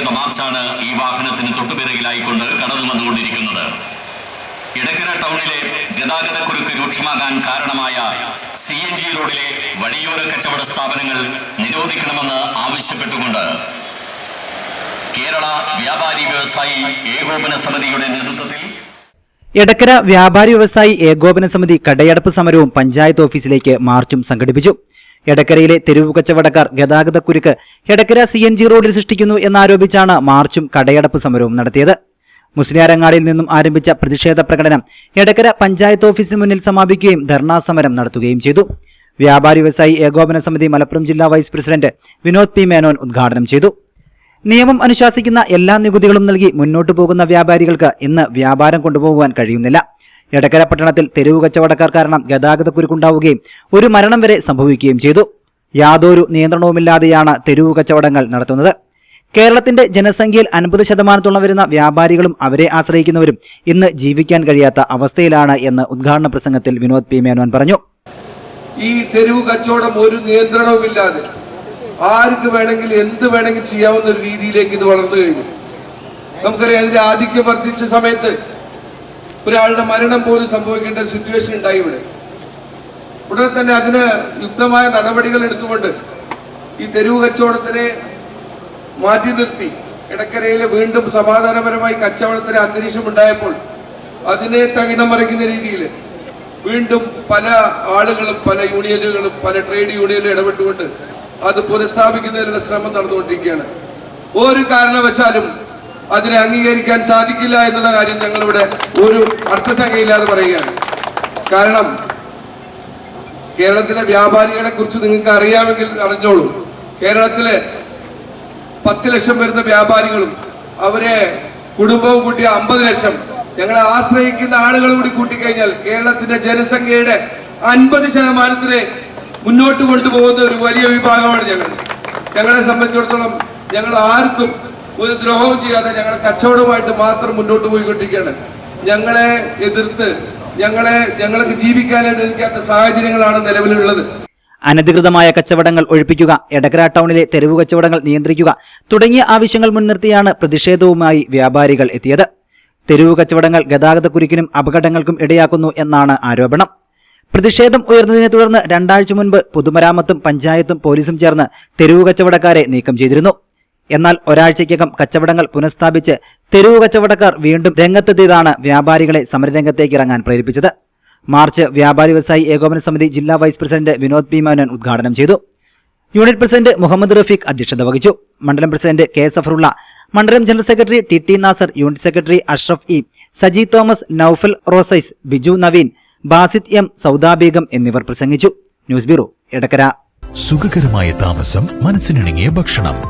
പ്രതിഷേധ മാർച്ചാണ് ഈ വാഹനത്തിന് തൊട്ടുപിറകിലായിക്കൊണ്ട് കടന്നു വന്നുകൊണ്ടിരിക്കുന്നത്. ഇടക്കര ടൗണിലെ ഗതാഗതക്കുരുക്ക് രൂക്ഷമാകാൻ കാരണമായ സി എൻ ജി റോഡിലെ വഴിയോര കച്ചവട സ്ഥാപനങ്ങൾ നിരോധിക്കണമെന്ന് ആവശ്യപ്പെട്ടുകൊണ്ട് കേരള വ്യാപാരി വ്യവസായി ഏകോപന സമിതിയുടെ നേതൃത്വത്തിൽ എടക്കര വ്യാപാരി വ്യവസായി ഏകോപന സമിതി കടയടപ്പ് സമരവും പഞ്ചായത്ത് ഓഫീസിലേക്ക് മാർച്ചും സംഘടിപ്പിച്ചു. എടക്കരയിലെ തെരുവു കച്ചവടക്കാർ ഗതാഗതക്കുരുക്ക് എടക്കര സി എൻ ജി റോഡിൽ സൃഷ്ടിക്കുന്നു എന്നാരോപിച്ചാണ് മാർച്ചും കടയടപ്പ് സമരവും നടത്തിയത്. മുസ്ലിയാരങ്ങാടിയിൽ നിന്നും ആരംഭിച്ച പ്രതിഷേധ പ്രകടനം എടക്കര പഞ്ചായത്ത് ഓഫീസിന് മുന്നിൽ സമാപിക്കുകയും ധർണാ സമരം നടത്തുകയും ചെയ്തു. വ്യാപാരി വ്യവസായി ഏകോപന സമിതി മലപ്പുറം ജില്ലാ vice president Vinod P Menon ഉദ്ഘാടനം ചെയ്തു. നിയമം അനുശാസിക്കുന്ന എല്ലാ നികുതികളും നൽകി മുന്നോട്ടു പോകുന്ന വ്യാപാരികൾക്ക് ഇന്ന് വ്യാപാരം കൊണ്ടുപോകുവാൻ കഴിയുന്നില്ല. എടക്കര പട്ടണത്തിൽ തെരുവ് കച്ചവടക്കാർ കാരണം ഗതാഗതക്കുരുക്കുണ്ടാവുകയും ഒരു മരണം വരെ സംഭവിക്കുകയും ചെയ്തു. യാതൊരു നിയന്ത്രണവുമില്ലാതെയാണ് തെരുവ് കച്ചവടങ്ങൾ നടത്തുന്നത്. കേരളത്തിന്റെ ജനസംഖ്യയിൽ അൻപത് ശതമാനത്തോളം വരുന്ന വ്യാപാരികളും അവരെ ആശ്രയിക്കുന്നവരും ഇന്ന് ജീവിക്കാൻ കഴിയാത്ത അവസ്ഥയിലാണ് എന്ന് ഉദ്ഘാടന പ്രസംഗത്തിൽ വിനോദ് പി. മേനോൻ പറഞ്ഞു. ഈ തെരുവ് കച്ചവടം ഒരു നിയന്ത്രണവുമില്ലാതെ ആർക്ക് വേണമെങ്കിൽ എന്ത് വേണമെങ്കിൽ ചെയ്യാവുന്ന ഒരു രീതിയിലേക്ക് ഇത് വളർന്നു കഴിഞ്ഞു. നമുക്കറിയാം അതിന്റെ ആധിക്യം വർദ്ധിച്ച സമയത്ത് ഒരാളുടെ മരണം പോലും സംഭവിക്കേണ്ട ഒരു സിറ്റുവേഷൻ ഉണ്ടായി ഇവിടെ. ഉടനെ തന്നെ അതിന് യുക്തമായ നടപടികൾ എടുത്തുകൊണ്ട് ഈ തെരുവ് കച്ചവടത്തിനെ മാറ്റി നിർത്തി. ഇടക്കരയിലെ വീണ്ടും സമാധാനപരമായി കച്ചവടത്തിന് അന്തരീക്ഷം ഉണ്ടായപ്പോൾ അതിനെ തകിടം മറിക്കുന്ന രീതിയിൽ വീണ്ടും പല ആളുകളും പല യൂണിയനുകളും പല ട്രേഡ് യൂണിയനും ഇടപെട്ടുകൊണ്ട് അത് പുനഃസ്ഥാപിക്കുന്നതിനുള്ള ശ്രമം നടന്നുകൊണ്ടിരിക്കുകയാണ്. ഒരു കാരണവശാലും അതിനെ അംഗീകരിക്കാൻ സാധിക്കില്ല എന്നുള്ള കാര്യം ഞങ്ങളിവിടെ ഒരു അർത്ഥസംഖ്യയില്ലാതെ പറയുകയാണ്. കാരണം കേരളത്തിലെ വ്യാപാരികളെ കുറിച്ച് നിങ്ങൾക്ക് അറിയാമെങ്കിൽ അറിഞ്ഞോളൂ. കേരളത്തിലെ പത്ത് ലക്ഷം വരുന്ന വ്യാപാരികളും അവരെ കുടുംബവും കൂട്ടിയ അമ്പത് ലക്ഷം ഞങ്ങളെ ആശ്രയിക്കുന്ന ആളുകൾ കൂടി കൂട്ടിക്കഴിഞ്ഞാൽ കേരളത്തിന്റെ ജനസംഖ്യയുടെ അൻപത് ശതമാനത്തിനെ മുന്നോട്ട് കൊണ്ടുപോകുന്ന ഒരു വലിയ വിഭാഗമാണ് ഞങ്ങൾ. ഞങ്ങളെ സംബന്ധിച്ചിടത്തോളം ഞങ്ങൾ ആർക്കും ഒരു ദ്രോഹവും ചെയ്യാതെ ഞങ്ങൾ കച്ചവടമായിട്ട് മാത്രം മുന്നോട്ട് പോയിക്കൊണ്ടിരിക്കുകയാണ്. ഞങ്ങളെ എതിർത്ത് ഞങ്ങളെ ഞങ്ങൾക്ക് ജീവിക്കാൻ അനുവദിക്കാത്ത സാഹചര്യങ്ങളാണ് നിലവിലുള്ളത്. അനധികൃതമായ കച്ചവടങ്ങൾ ഒഴിപ്പിക്കുക എടക്കര ടൗണിലെ തെരുവു കച്ചവടങ്ങൾ നിയന്ത്രിക്കുക തുടങ്ങിയ ആവശ്യങ്ങൾ മുൻനിർത്തിയാണ് പ്രതിഷേധവുമായി വ്യാപാരികൾ എത്തിയത്. തെരുവു കച്ചവടങ്ങൾ ഗതാഗതക്കുരുക്കിനും അപകടങ്ങൾക്കും ഇടയാക്കുന്നു എന്നാണ് ആരോപണം. പ്രതിഷേധം ഉയർന്നതിനെ തുടർന്ന് രണ്ടാഴ്ച മുൻപ് പൊതുമരാമത്തും പഞ്ചായത്തും പോലീസും ചേർന്ന് തെരുവു കച്ചവടക്കാരെ നീക്കം ചെയ്തിരുന്നു. എന്നാൽ ഒരാഴ്ചയ്ക്കകം കച്ചവടങ്ങൾ പുനഃസ്ഥാപിച്ച് തെരുവു കച്ചവടക്കാർ വീണ്ടും രംഗത്തെത്തിയതാണ് വ്യാപാരികളെ സമരരംഗത്തേക്ക് ഇറങ്ങാൻ പ്രേരിപ്പിച്ചത്. മാർച്ച് വ്യാപാരി വ്യവസായി ഏകോപന സമിതി ജില്ലാ vice president Vinod P Menon ഉദ്ഘാടനം ചെയ്തു. യൂണിറ്റ് പ്രസിഡന്റ് മുഹമ്മദ് റഫീഖ് അധ്യക്ഷത വഹിച്ചു. മണ്ഡലം പ്രസിഡന്റ് കെ സഫറുള്ള മണ്ഡലം general secretary T T Nasar unit secretary Ashraf E Saji Thomas Noufal റോസൈസ് Biju Naveen Basid M Sauda Begum എന്നിവർ പ്രസംഗിച്ചു. News bureau Edakkara. സുഖകരമായ താമസം മനസ്സിനിണങ്ങിയ ഭക്ഷണം.